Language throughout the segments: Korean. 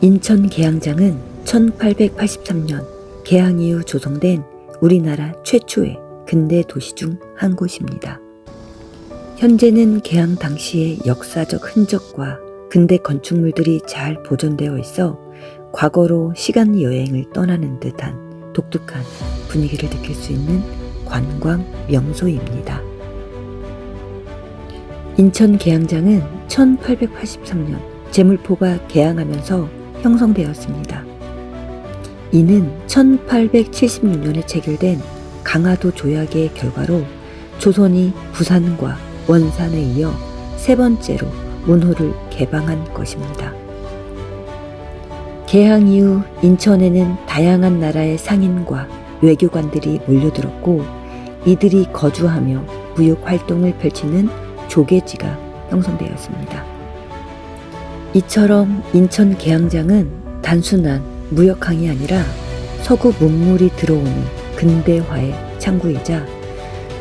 인천 계양장은 1883년 개항 이후 조성된 우리나라 최초의 근대 도시 중 한 곳입니다. 현재는 개항 당시의 역사적 흔적과 근대 건축물들이 잘 보존되어 있어 과거로 시간 여행을 떠나는 듯한 독특한 분위기를 느낄 수 있는 관광 명소입니다. 인천 계양장은 1883년 제물포가 개항하면서 형성되었습니다. 이는 1876년에 체결된 강화도 조약의 결과로 조선이 부산과 원산에 이어 세 번째로 문호를 개방한 것입니다. 개항 이후 인천에는 다양한 나라의 상인과 외교관들이 몰려들었고 이들이 거주하며 무역 활동을 펼치는 조계지가 형성되었습니다. 이처럼 인천 계양장은 단순한 무역항이 아니라 서구 문물이 들어오는 근대화의 창구이자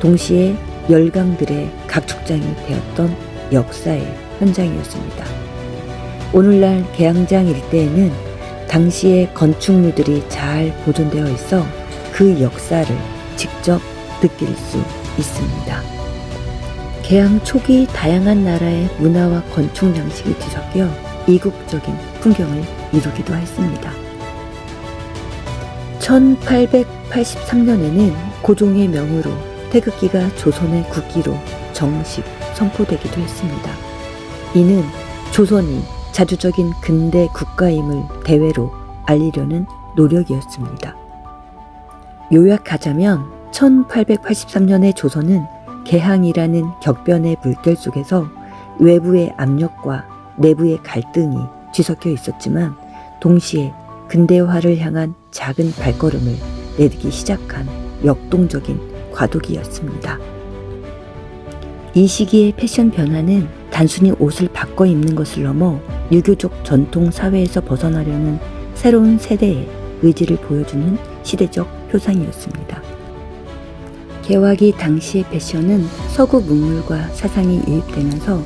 동시에 열강들의 각축장이 되었던 역사의 현장이었습니다. 오늘날 계양장 일대에는 당시의 건축물들이 잘 보존되어 있어 그 역사를 직접 느낄 수 있습니다. 개항 초기 다양한 나라의 문화와 건축 양식이 뒤섞여 이국적인 풍경을 이루기도 했습니다. 1883년에는 고종의 명으로 태극기가 조선의 국기로 정식 선포되기도 했습니다. 이는 조선이 자주적인 근대 국가임을 대외로 알리려는 노력이었습니다. 요약하자면 1883년의 조선은 개항이라는 격변의 물결 속에서 외부의 압력과 내부의 갈등이 뒤섞여 있었지만 동시에 근대화를 향한 작은 발걸음을 내딛기 시작한 역동적인 과도기였습니다. 이 시기의 패션 변화는 단순히 옷을 바꿔 입는 것을 넘어 유교적 전통 사회에서 벗어나려는 새로운 세대의 의지를 보여주는 시대적 표상이었습니다. 개화기 당시의 패션은 서구 문물과 사상이 유입되면서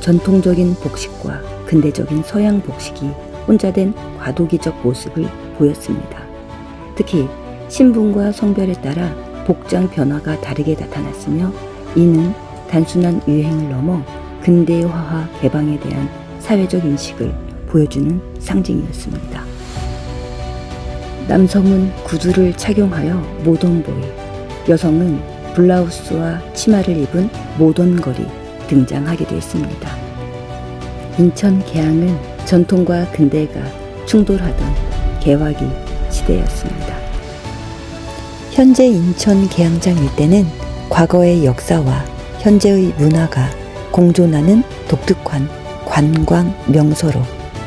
전통적인 복식과 근대적인 서양 복식이 혼자된 과도기적 모습을 보였습니다. 특히 신분과 성별에 따라 복장 변화가 다르게 나타났으며 이는 단순한 유행을 넘어 근대화와 개방에 대한 사회적 인식을 보여주는 상징이었습니다. 남성은 구두를 착용하여 모던보이, 여성은 블라우스와 치마를 입은 모던걸이 등장하기도 했습니다. 인천 계양은 전통과 근대가 충돌하던 개화기 시대였습니다. 현재 인천 계양장 일대는 과거의 역사와 현재의 문화가 공존하는 독특한 관광 명소로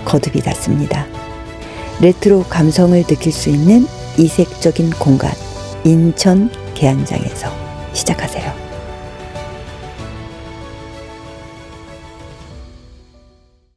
거듭이 났습니다. 레트로 감성을 느낄 수 있는 이색적인 공간 인천 계양장에서 시작하세요.